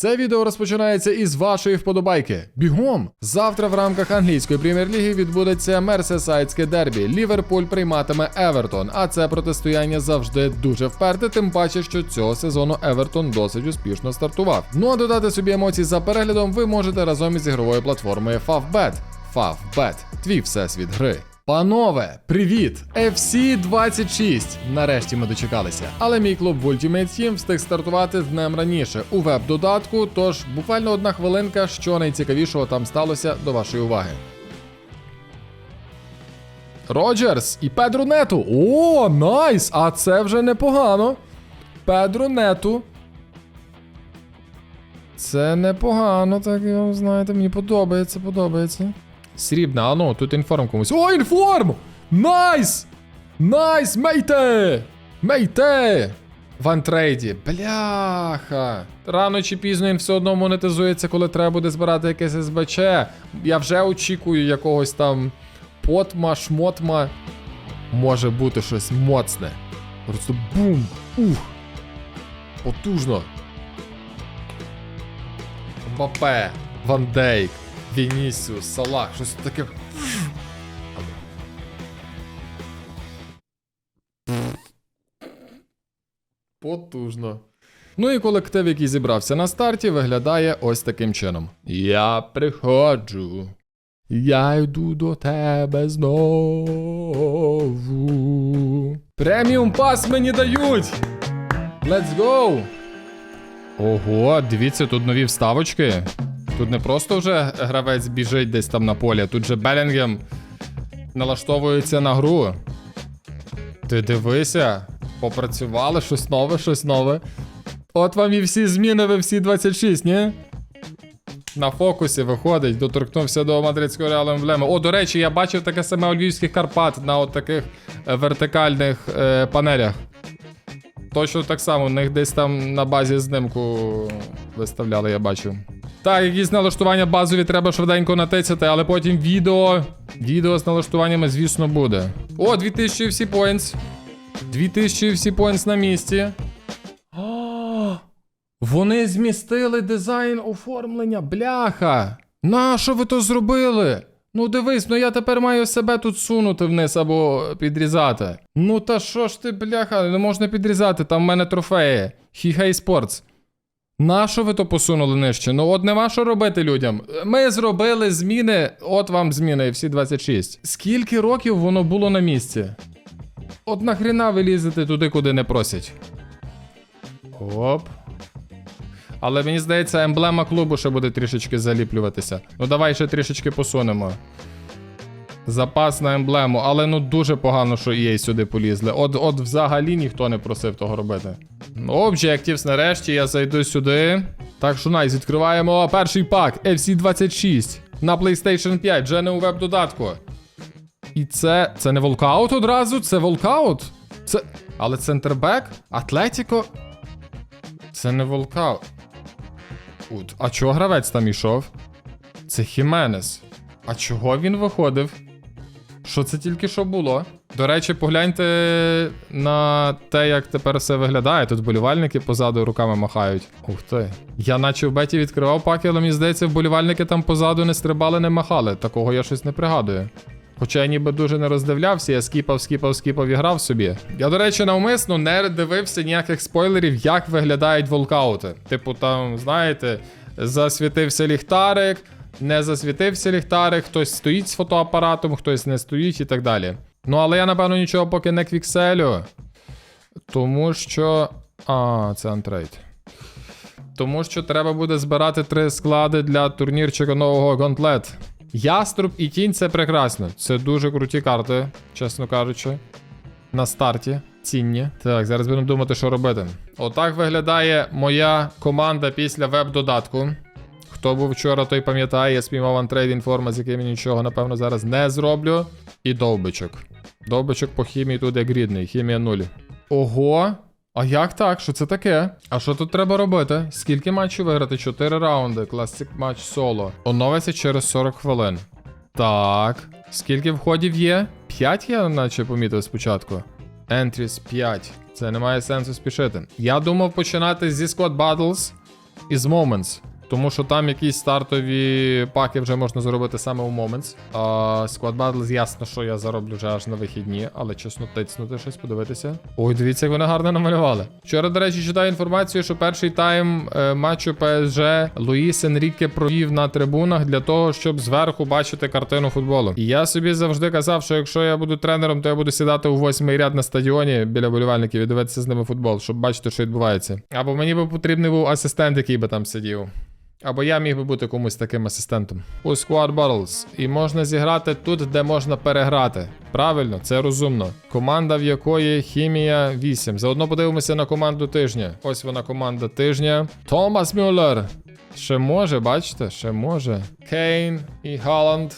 Це відео розпочинається із вашої вподобайки. Бігом! Завтра в рамках англійської прем'єр-ліги відбудеться мерсесайдське дербі. Ліверпуль прийматиме Евертон, а це протистояння завжди дуже вперте, тим паче, що цього сезону Евертон досить успішно стартував. Ну а додати собі емоцій за переглядом ви можете разом із ігровою платформою Favbet. Favbet – твій всесвіт гри. Панове, привіт! FC 26. Нарешті ми дочекалися. Але мій клуб в Ultimate Team встиг стартувати днем раніше у веб-додатку. Тож буквально одна хвилинка, що найцікавішого там сталося до вашої уваги. Роджерс і Педро Нету. О, найс! А це вже непогано. Педро Нету. Це непогано, так знаєте, мені подобається, подобається. Срібна, а ну, тут інформ комусь. О, інформ! Найс! Найс, мейте! Мейте! В антрейді. Бляха. Рано чи пізно він все одно монетизується, коли треба буде збирати якесь СБЧ. Я вже очікую якогось там потма, шмотма. Може бути щось моцне. Просто бум! Ух! Потужно. Мбапе, Ван Дейк, Вінісіус, Салах, щось таке. Потужно. Ну і колектив, який зібрався на старті, виглядає ось таким чином. Я приходжу. Я йду до тебе знову. Преміум пас мені дають! Let's go! Ого, дивіться, тут нові вставочки. Тут не просто вже гравець біжить десь там на полі, тут же Белінгем налаштовується на гру. Ти дивися, попрацювали щось нове, щось нове. От вам і всі зміни ви всі 26, ні? На фокусі виходить, доторкнувся до мадридського реалу емблеми. О, до речі, я бачив таке саме у львівських Карпат на от таких е, вертикальних е, панелях. Точно так само, у них десь там на базі знимку виставляли, я бачив. Так, якісь налаштування базові треба швиденько натицяти, але потім відео. Відео з налаштуваннями, звісно, буде. О, 2000 всі points. 2000 всі points на місці. О, вони змістили дизайн оформлення, бляха. Нащо ви то зробили? Ну дивись, ну я тепер маю себе тут сунути вниз або підрізати. Ну та що ж ти, бляха, не можна підрізати, там в мене трофеї. Хіхей Спортс. Нащо ви то посунули нижче? Ну от нема що робити людям. Ми зробили зміни, от вам зміни, всі 26. Скільки років воно було на місці? От нахріна ви лізете туди, куди не просять. Оп. Але мені здається, емблема клубу ще буде трішечки заліплюватися. Ну давай ще трішечки посунемо. Запас на емблему, але ну дуже погано, що EA сюди полізли. От, от взагалі ніхто не просив того робити. Objectives, нарешті я зайду сюди. Так що найс, відкриваємо перший пак FC26 на PlayStation 5, вже не у веб-додатку. І це. Це не волкаут одразу? Це волкаут? Це. Але центрбек? Атлетіко? Це не волкаут. От. А чого гравець там ішов? Це Хіменес. А чого він виходив? Що це тільки що було? До речі, погляньте на те, як тепер все виглядає. Тут болівальники позаду руками махають. Ух ти. Я наче в беті відкривав паки, але мені здається, вболівальники там позаду не стрибали, не махали. Такого я щось не пригадую. Хоча я ніби дуже не роздивлявся, я скіпав, скіпав, скіпав і грав собі. Я, до речі, навмисно не дивився ніяких спойлерів, як виглядають волкаути. Типу, там, знаєте, засвітився ліхтарик, не засвітився ліхтарик, хтось стоїть з фотоапаратом, хтось не стоїть і так далі. Ну, але я, напевно, нічого поки не квікселю. Тому що. А, це антрейд. Тому що треба буде збирати три склади для турнірчика нового Gauntlet. Яструб і тінь це прекрасно. Це дуже круті карти, чесно кажучи. На старті. Цінні. Так, зараз будемо думати, що робити. Отак виглядає моя команда після веб-додатку. Хто був вчора, той пам'ятає, я спіймав антрейд інформа, з яким я нічого, напевно, зараз не зроблю. І довбичок. Довбичок по хімії тут як рідний, хімія 0. Ого. А як так? Що це таке? А що тут треба робити? Скільки матчів виграти? 4 раунди. Класик матч соло. Оновиться через 40 хвилин. Так. Скільки входів є? 5 я наче помітив спочатку. Entries 5. Це не має сенсу спішити. Я думав починати зі Squad Battles. із Moments. Тому що там якісь стартові паки вже можна заробити саме у Moments. А Squad Battles, ясно, що я зароблю вже аж на вихідні, але чесно тицнути щось, подивитися. Ой, дивіться, як вони гарно намалювали. Вчора, до речі, читаю інформацію, що перший тайм е, матчу ПСЖ Луїс Енріке провів на трибунах для того, щоб зверху бачити картину футболу. І я собі завжди казав, що якщо я буду тренером, то я буду сідати у восьмий ряд на стадіоні біля болівальників і дивитися з ними футбол, щоб бачити, що відбувається. Або мені би потрібний був асистент, який би там сидів. Або я міг би бути комусь таким асистентом. У Squad Battles. І можна зіграти тут, де можна переграти. Правильно, це розумно. Команда, в якої хімія 8. Заодно подивимося на команду тижня. Ось вона команда тижня. Томас Мюллер. Ще може, бачите? Ще може. Кейн і Халанд.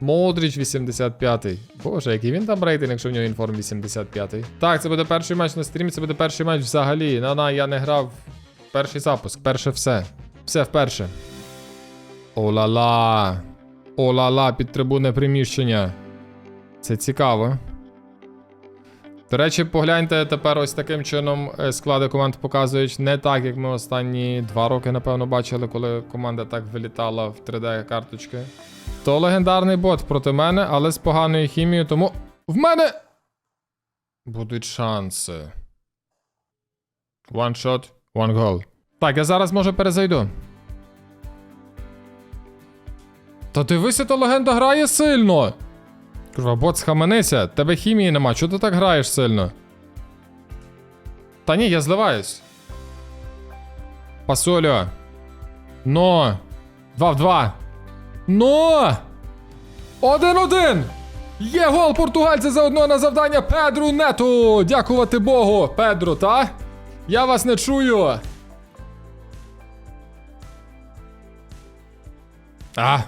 Модріч 85-й. Боже, який він там рейтинг, якщо в нього інформ 85-й. Так, це буде перший матч на стрімі, це буде перший матч взагалі. На-на, я не грав. Перший запуск, перше все. Все вперше. О-ла-ла. О-ла-ла, підтрибунне приміщення. Це цікаво. До речі, погляньте тепер ось таким чином е, склади команд показують не так, як ми останні два роки, напевно, бачили, коли команда так вилітала в 3D-карточки. То легендарний бот проти мене, але з поганою хімією, тому в мене будуть шанси. One shot, one goal. Так, я зараз може перезайду. Та дивися, то легенда грає сильно. Курва, бот, схаменися, тебе хімії нема, чого ти так граєш сильно? Та ні, я зливаюсь. Пасолю. Но. Два в два. Но! Один-один! Є гол португальця заодно на завдання Педру Нету! Дякувати Богу, Педру, та? Я вас не чую. А.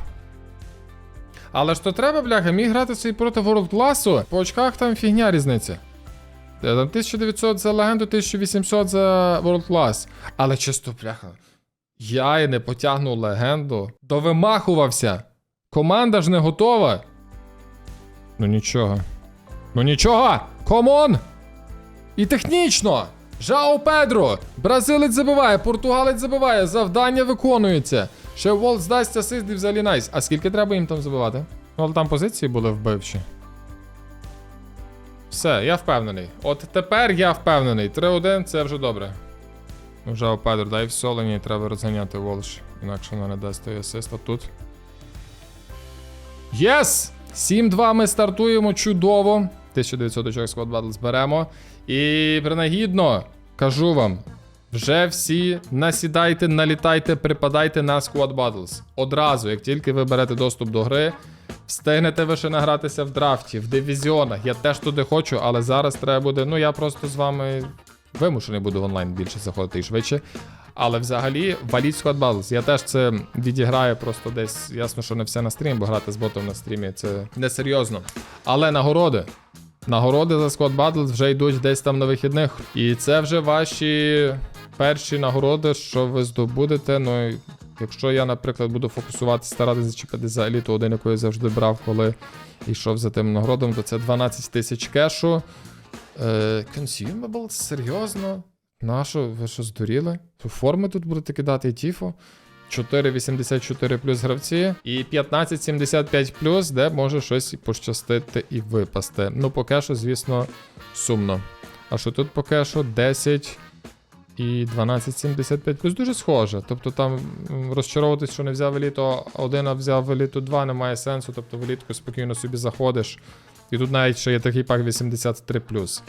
Але ж то треба, бляха, міг грати собі проти World класу. По очках там фігня різниця. Там 1900 за легенду, 1800 за World Class. Але чисто, бляха. Я і не потягну легенду. Довимахувався. Команда ж не готова. Ну нічого. Ну нічого! Комон! І технічно! Жао Педро! Бразилець забиває, португалець забиває, завдання виконується. Ще Волт здасть асист і взагалі найс. А скільки треба їм там забивати? Ну, але там позиції були вбивчі. Все, я впевнений. От тепер я впевнений. 3-1 це вже добре. Жао Педро, дай в солені, треба розганяти Волш. Інакше вона не дасть той асист. А тут. Єс! 7-2 ми стартуємо чудово. 1900 очок Squad Battle зберемо. І принагідно, кажу вам, вже всі насідайте, налітайте, припадайте на Squad Battles. Одразу, як тільки ви берете доступ до гри, встигнете ви ще награтися в драфті, в дивізіонах. Я теж туди хочу, але зараз треба буде. Ну я просто з вами вимушений буду в онлайн більше заходити і швидше. Але взагалі валіть Squad Battles. Я теж це відіграю просто десь. Ясно, що не все на стрімі, бо грати з ботом на стрімі це несерйозно. Але нагороди. Нагороди за Squad Battles вже йдуть десь там на вихідних. І це вже ваші перші нагороди, що ви здобудете. Ну, якщо я, наприклад, буду фокусуватися, старатися зачепити за еліту, один, яку я завжди брав, коли йшов за тим нагородом, то це 12 тисяч кешу. Е, consumables? Серйозно? Нащо? Ви що здуріли? Форми тут будете кидати і Тіфо. 4,84 плюс гравці і 15,75 плюс, де може щось пощастити і випасти. Ну, по кешу, звісно, сумно. А що тут по кешу 10 і 12,75 плюс дуже схоже. Тобто там розчаровуватись, що не взяв еліту один, а взяв еліту 2, немає сенсу. Тобто в елітку спокійно собі заходиш. І тут навіть ще є такий пак 83 плюс.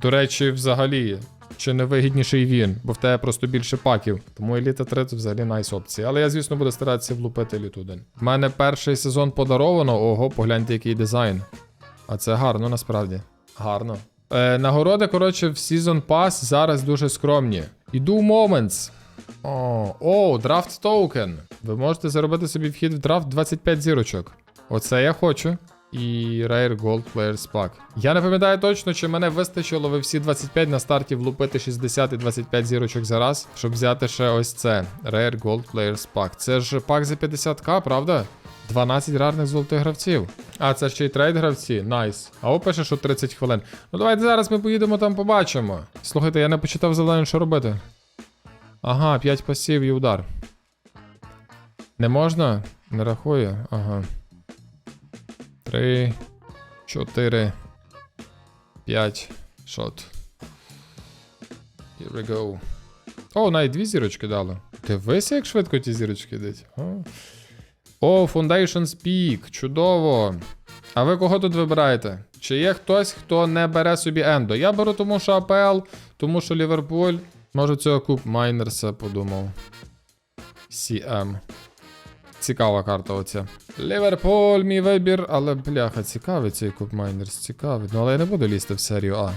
До речі, взагалі, чи не вигідніший він, бо в тебе просто більше паків. Тому еліта 3 це взагалі найс опція. Але я, звісно, буду старатися влупити еліту 1. В мене перший сезон подаровано. Ого, погляньте, який дизайн. А це гарно насправді. Гарно. Е, нагороди, коротше, в Season Pass зараз дуже скромні. Іду Moments. О, о, драфт токен. Ви можете заробити собі вхід в драфт 25 зірочок. Оце я хочу. І Rare Gold Players Pack. Я не пам'ятаю точно, чи мене вистачило ви всі 25 на старті влупити 60 і 25 зірочок за раз, щоб взяти ще ось це. Rare Gold Players Pack. Це ж пак за 50к, правда? 12 рарних золотих гравців. А, це ще й трейд гравці. Найс. А о, пише, що 30 хвилин. Ну давайте зараз ми поїдемо там побачимо. Слухайте, я не почитав завдання, що робити. Ага, 5 пасів і удар. Не можна? Не рахує? Ага. 3, 4, 5. Шот. Here we go. О, навіть дві зірочки дали. Дивися, як швидко ті зірочки йдуть. О, Foundations Peak. Чудово. А ви кого тут вибираєте? Чи є хтось, хто не бере собі Ендо? Я беру тому, що АПЛ, тому що Ліверпуль. Може цього куб Майнерса подумав. CM. Цікава карта оця. Ліверпуль, мій вибір, але бляха, цікавий цей куб Майнерс, цікавий. Ну але я не буду лізти в серію А.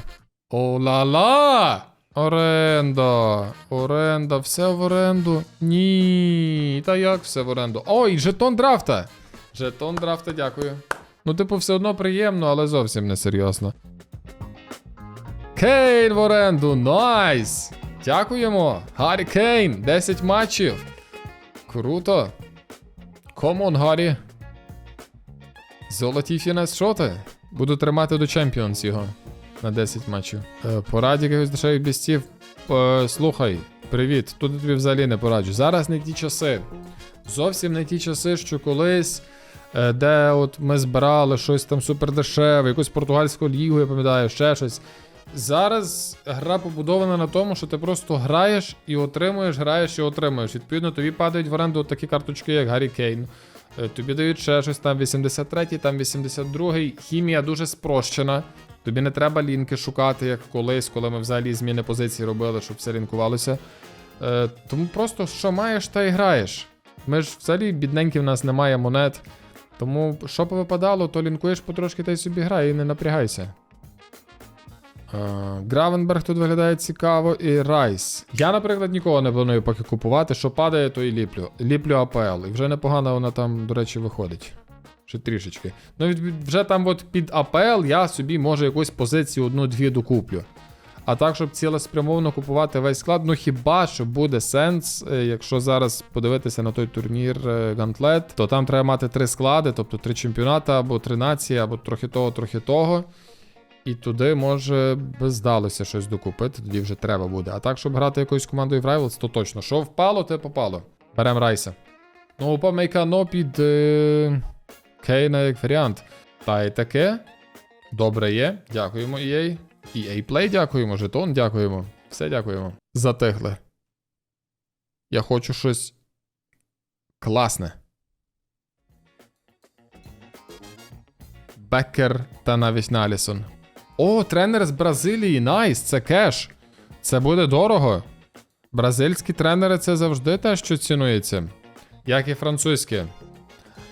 О-ла-ла! Оренда! Оренда, все в оренду. Ні. Та як все в оренду? Ой, жетон драфта! Жетон драфта, дякую. Ну, типу, все одно приємно, але зовсім не серйозно. Кейн в оренду, найс! Дякуємо! Гаррі Кейн, 10 матчів. Круто. Комон, Гаррі. Золоті фінес шоти. Буду тримати до Champions його на 10 матчів. Е, пораді якихось дешевих бістів. Е, слухай, привіт. Тут тобі взагалі не пораджу. Зараз не ті часи. Зовсім не ті часи, що колись. е, Де от ми збирали щось там супер дешеве, якусь португальську лігу, я пам'ятаю, ще щось. Зараз гра побудована на тому, що ти просто граєш і отримуєш, граєш і отримуєш. Відповідно, тобі падають в оренду такі карточки, як Гаррі Кейн. Е, Тобі дають ще щось там 83-й, там 82-й. Хімія дуже спрощена. Тобі не треба лінки шукати, як колись, коли ми взагалі зміни позиції робили, щоб все лінкувалося. Е, тому просто що маєш, та й граєш. Ми ж взагалі бідненькі в нас немає монет. Тому що повипадало, то лінкуєш потрошки та й собі грай і не напрягайся. Е, Гравенберг тут виглядає цікаво і Райс. Я, наприклад, нікого не планую поки купувати. Що падає, то і ліплю. Ліплю АПЛ. І вже непогано вона там, до речі, виходить. Ще трішечки. Ну, вже там от під АПЛ я собі може якусь позицію одну-дві докуплю. А так, щоб цілеспрямовно купувати весь склад, ну хіба що буде сенс, е, якщо зараз подивитися на той турнір Гантлет, то там треба мати три склади, тобто три чемпіоната, або три нації, або трохи того, трохи того. І туди може би здалося щось докупити, тоді вже треба буде. А так, щоб грати якоюсь командою в Rivals, то точно. Що впало, те попало. Берем Райса. Ну, помейкано під е... Кейна як варіант. Та й таке. Добре є. Дякуємо EA. EA Play дякуємо, жетон дякуємо. Все дякуємо. Затихли. Я хочу щось класне. Беккер та навіть Налісон. О, тренер з Бразилії, найс, це кеш. Це буде дорого. Бразильські тренери це завжди те, що цінується. Як і французькі.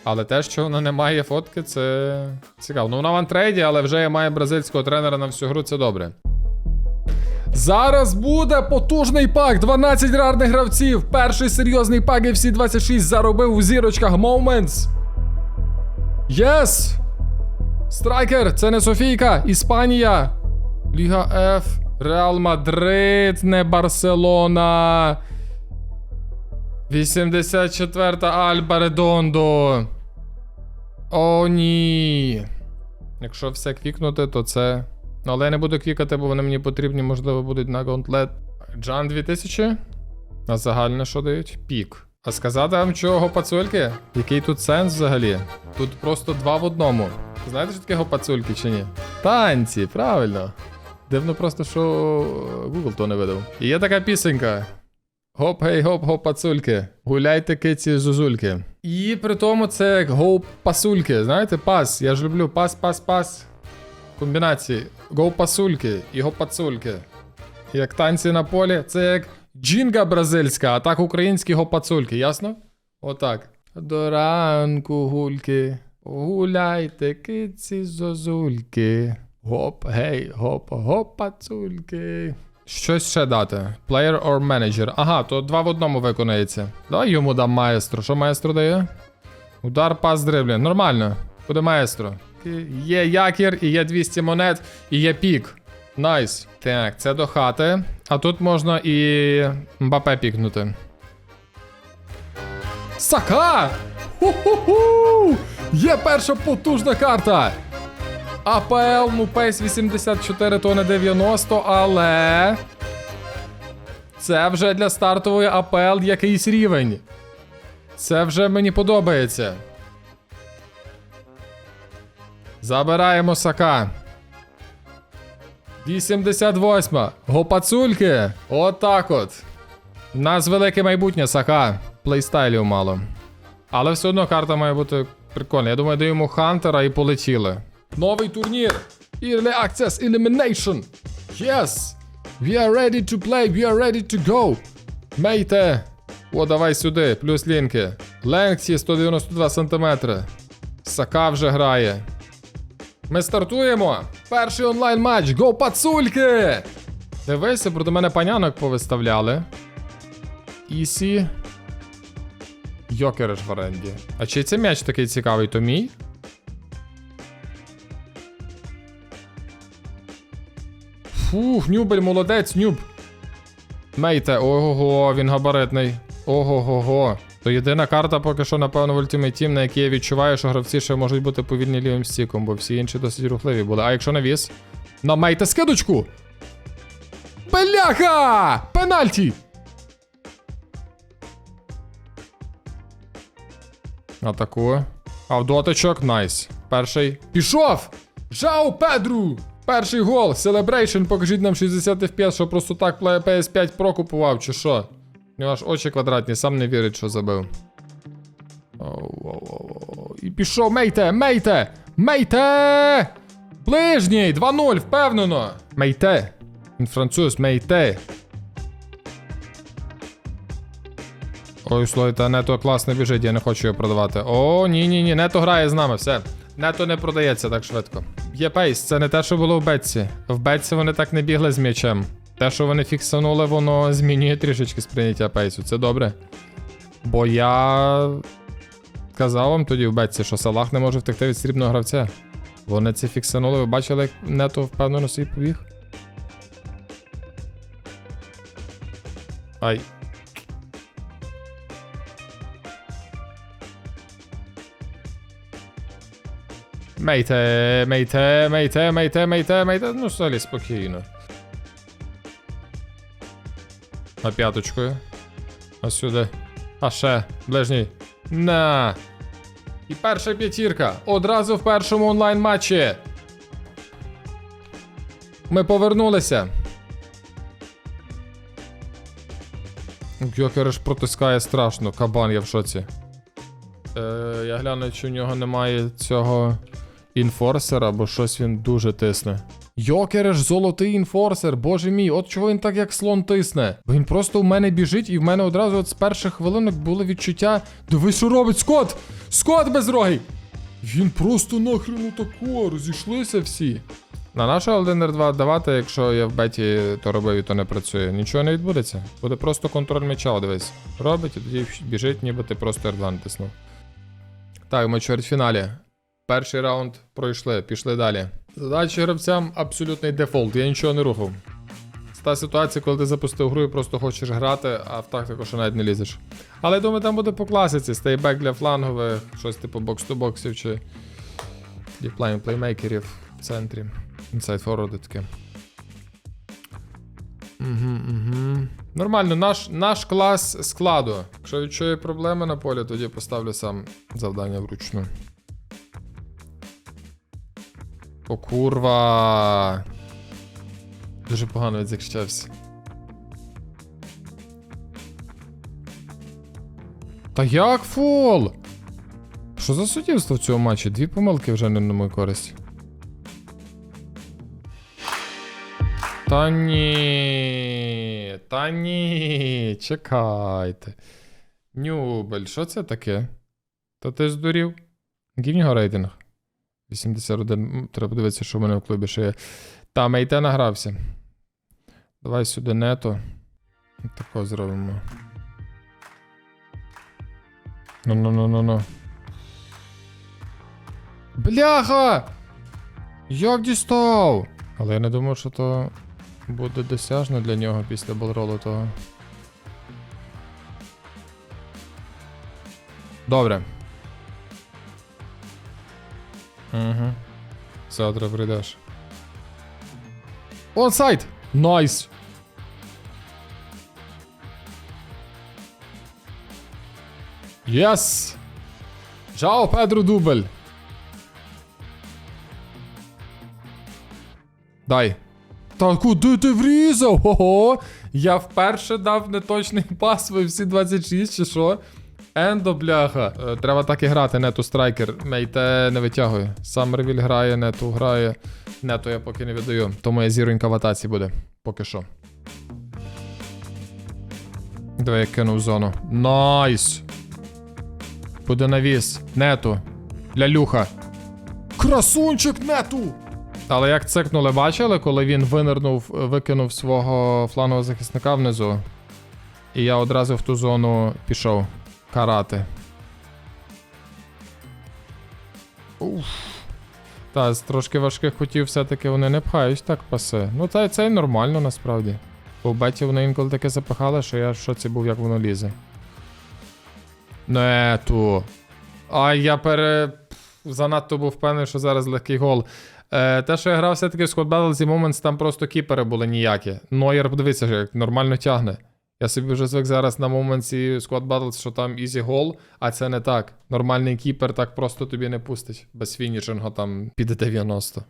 Але те, що вона не має фотки, це цікаво. Ну, вона в антрейді, але вже має бразильського тренера на всю гру, це добре. Зараз буде потужний пак. 12 рарних гравців. Перший серйозний пак FC 26 заробив у зірочках Moments. Єс! Страйкер, це не Софійка, Іспанія. Ліга F. Реал Мадрид, не Барселона. 84-та Альба Редондо. О, ні. Якщо все квікнути, то це. Ну, але я не буду квікати, бо вони мені потрібні, можливо, будуть на гонтлет. Джан 2000. А загальне що дають? Пік. А сказати вам чого пацульки? Який тут сенс взагалі? Тут просто два в одному. Знаєте, що таке гопацульки чи ні? Танці, правильно. Дивно просто, що Google то не видав. І є така пісенька. Гоп, гей, гоп, гоп, пацульки. Гуляйте киці зузульки. І при тому це гоп пасульки. Знаєте, пас. Я ж люблю пас, пас, пас. Комбінації. Гоп пасульки і гоп пацульки. Як танці на полі, це як джінга бразильська, а так українські гопацульки, ясно? Отак. До ранку гульки. Гуляйте, киці зозульки. Гоп, гей, гоп, гоп, пацульки. Щось ще дати. Player or manager. Ага, то два в одному виконається. Давай йому дам маестро. Що маестро дає? Удар, пас, дриблінг. Нормально. Буде маестро. Є якір, і є 200 монет, і є пік. Найс. Так, це до хати. А тут можна і Мбапе пікнути. Сака! Ху-ху-ху! Є перша потужна карта! АПЛ, ну пейс 84, то не 90, але. Це вже для стартової АПЛ якийсь рівень. Це вже мені подобається. Забираємо Сака. 88. Гопацульки. Отак от. У нас велике майбутнє, Сака. Плейстайлів мало. Але все одно карта має бути прикольна. Я думаю, даємо Хантера і полетіли. Новий турнір. Early Access Elimination. Yes. We are ready to play. We are ready to go. Мейте. О, давай сюди. Плюс лінки. Ленксі 192 см. Сака вже грає. Ми стартуємо. Перший онлайн матч. Го пацульки! Дивися, проти мене панянок повиставляли. Ісі. Йокереш в оренді. А чи це м'яч такий цікавий, то мій? Фух, Нюбель, молодець, Нюб. Мейте, ого, він габаритний. Ого-го-го. То єдина карта поки що, напевно, в Ultimate Team, на якій я відчуваю, що гравці ще можуть бути повільні лівим стіком, бо всі інші досить рухливі були. А якщо навіс? На мейте скидочку! Бляха! Пенальті! Атакує. А в дотичок, найс. Перший. Пішов! Жау Педру! Перший гол. Celebration, покажіть нам 60 FPS, що просто так плеє PS5 Pro купував, чи що? У нього аж очі квадратні, сам не вірить, що забив. І пішов, мейте, мейте! Мейте! Ближній! 2-0, впевнено! Мейте! Він француз, мейте! Ой, слухайте, нето класно біжить, я не хочу його продавати. О, ні, ні, ні, нето грає з нами, все. Нето не продається так швидко. Є пейс, це не те, що було в Бетсі. В Бетсі вони так не бігли з м'ячем. Те, що вони фіксанули, воно змінює трішечки сприйняття пейсу. Це добре. Бо я казав вам тоді в Бетсі, що Салах не може втекти від срібного гравця. Вони це фіксанули, ви бачили, як нето впевнено свій побіг? Ай. Мейте, мейте, мейте, мейте, мейте, мейте. Ну, взагалі спокійно. А п'яточкою. А сюди. А ще, ближній. На. І перша п'ятірка. Одразу в першому онлайн матчі. Ми повернулися. Йокериш протискає страшно. Кабан, я в шоці. Е, я гляну, чи в нього немає цього інфорсера, бо щось він дуже тисне. Йокереш, золотий інфорсер, боже мій, от чого він так як слон тисне. Він просто в мене біжить, і в мене одразу от з перших хвилинок було відчуття. Диви, що робить Скот! Скот безрогий! Він просто нахрен отако, розійшлися всі. На нашу Elden 2 давати, якщо я в беті то робив і то не працює, нічого не відбудеться. Буде просто контроль м'яча, дивись. Робить і тоді біжить, ніби ти просто R2 натиснув. Так, ми чвертьфіналі. Перший раунд пройшли, пішли далі. Задача гравцям абсолютний дефолт, я нічого не рухав. Це та ситуація, коли ти запустив гру і просто хочеш грати, а в тактику ще навіть не лізеш. Але я думаю, там буде по класиці, стейбек для флангових, щось типу бокс-то-боксів чи діплайн плеймейкерів в центрі. Інсайд форварди таке. Угу, угу. Нормально, наш, наш клас складу. Якщо відчую проблеми на полі, тоді поставлю сам завдання вручну. О, курва. Дуже погано відзахищався. Та як фол? Що за суддівство в цьому матчі? Дві помилки вже не на мою користь. Та ні. Та ні. Чекайте. Нюбель, що це таке? Та ти здурів? В рейтинг? 81. Треба подивитися, що в мене в клубі ще є. Та, Мейте награвся. Давай сюди нето. Тако зробимо. Ну-ну-ну-ну-ну. Бляха! Як дістав? Але я не думав, що то буде досяжно для нього після болролу того. Добре. Угу. Завтра прийдеш. Онсайт! Найс! Єс! Жао Педро дубель. Дай. Та куди ти врізав? Ого! Я вперше дав неточний пас, в всі 26 чи що? Ендо, бляха. Е, треба так і грати, нету страйкер. Мейте не витягує. Сам ревіль грає, нету грає. Нету я поки не віддаю. То моя зіронька в атаці буде. Поки що. Давай я кину в зону. Найс! Буде навіс. Нету. Лялюха. Красунчик нету! Але як цикнули, бачили, коли він винирнув, викинув свого флангового захисника внизу. І я одразу в ту зону пішов. Карати. Уф. Та, з трошки важких хотів все-таки вони не пхають так паси. Ну це, це й нормально насправді. Бо в беті вони інколи таке запихали, що я в шоці був, як воно лізе. Нету. А я пере. Занадто був впевнений, що зараз легкий гол. Е, те, що я грав все-таки в Squad Battles і Moments, там просто кіпери були ніякі. Нойер, подивіться, як нормально тягне. Я собі вже звик зараз на Moments і Squad Battles, що там easy гол, а це не так. Нормальний кіпер так просто тобі не пустить. Без фінішингу там під 90.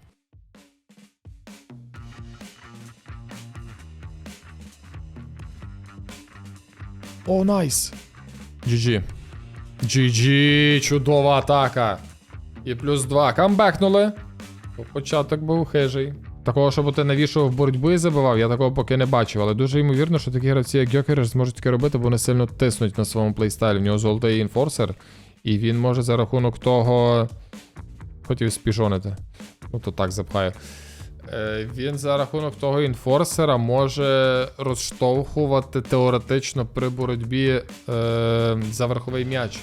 О, найс. GG. GG, чудова атака. І плюс 2. Камбекнули. Початок був хижий. Такого, щоб ти навішував боротьби і забивав, я такого поки не бачив. Але дуже ймовірно, що такі гравці, як Гьокериш, зможуть таке робити, бо вони сильно тиснуть на своєму плейстайлі. У нього золотий інфорсер, і він може за рахунок того. Хотів спіжонити. Ну то так запхаю. Е, він за рахунок того інфорсера може розштовхувати теоретично при боротьбі е, за верховий м'яч.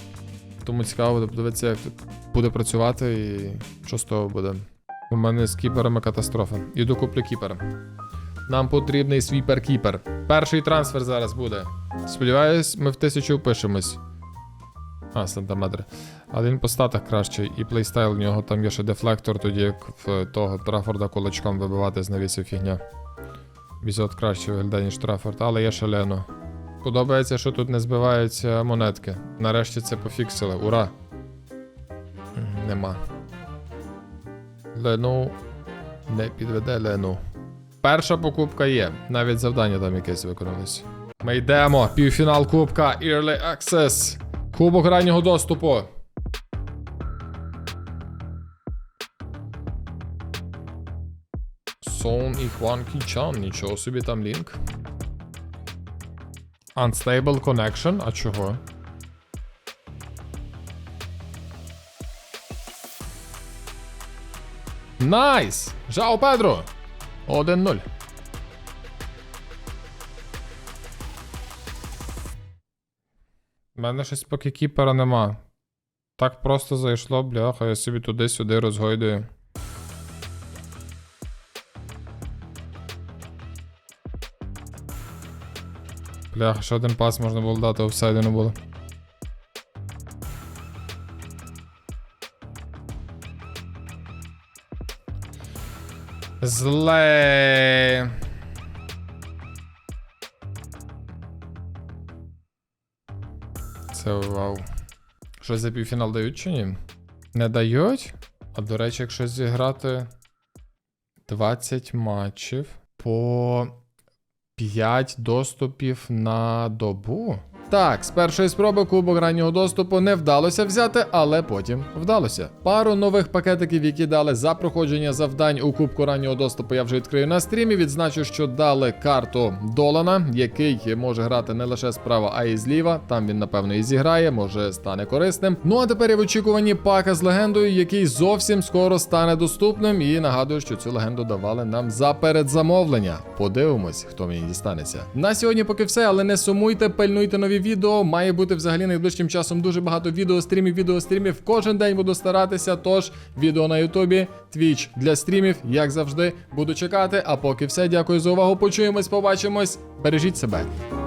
Тому цікаво буде подивитися, як буде працювати і що з того буде. У мене з кіперами катастрофа. Іду куплю кіпера. Нам потрібний свіпер-кіпер. Перший трансфер зараз буде. Сподіваюсь, ми в тисячу впишемось. А, сантиметри. Але він по статах кращий, і плейстайл в нього там є ще дефлектор, тоді як в того Трафорда кулачком вибивати з навісів фігня. Бізот краще виглядає, ніж Трафорд, але є шалено. Подобається, що тут не збиваються монетки. Нарешті це пофіксили. Ура! Нема. Лену не підведе Лену. Перша покупка є. Навіть завдання там якесь виконалось. Ми йдемо. Півфінал кубка Early Access. Кубок раннього доступу. Сон і Хван Кічан, нічого собі там лінк. Unstable connection, а чого? Найс! Жао Педро! 1-0. У мене щось поки кіпера нема. Так просто зайшло, бляха, я собі туди-сюди розгойдую. Бляха, ще один пас можна було дати, офсайду не було. Зле. Це вау. Щось за півфінал дають чи ні? Не дають? А до речі, якщо зіграти 20 матчів по 5 доступів на добу. Так, з першої спроби кубок раннього доступу не вдалося взяти, але потім вдалося. Пару нових пакетиків, які дали за проходження завдань у кубку раннього доступу, я вже відкрию на стрімі. Відзначу, що дали карту Долана, який може грати не лише справа, а й зліва. Там він, напевно, і зіграє, може стане корисним. Ну а тепер я в очікуванні пака з легендою, який зовсім скоро стане доступним. І нагадую, що цю легенду давали нам за передзамовлення. Подивимось, хто мені дістанеться. На сьогодні поки все, але не сумуйте, пильнуйте нові відео. Має бути взагалі найближчим часом дуже багато відео, стрімів, відео, стрімів. Кожен день буду старатися. Тож відео на Ютубі, Твіч для стрімів, як завжди, буду чекати. А поки все, дякую за увагу. Почуємось, побачимось. Бережіть себе.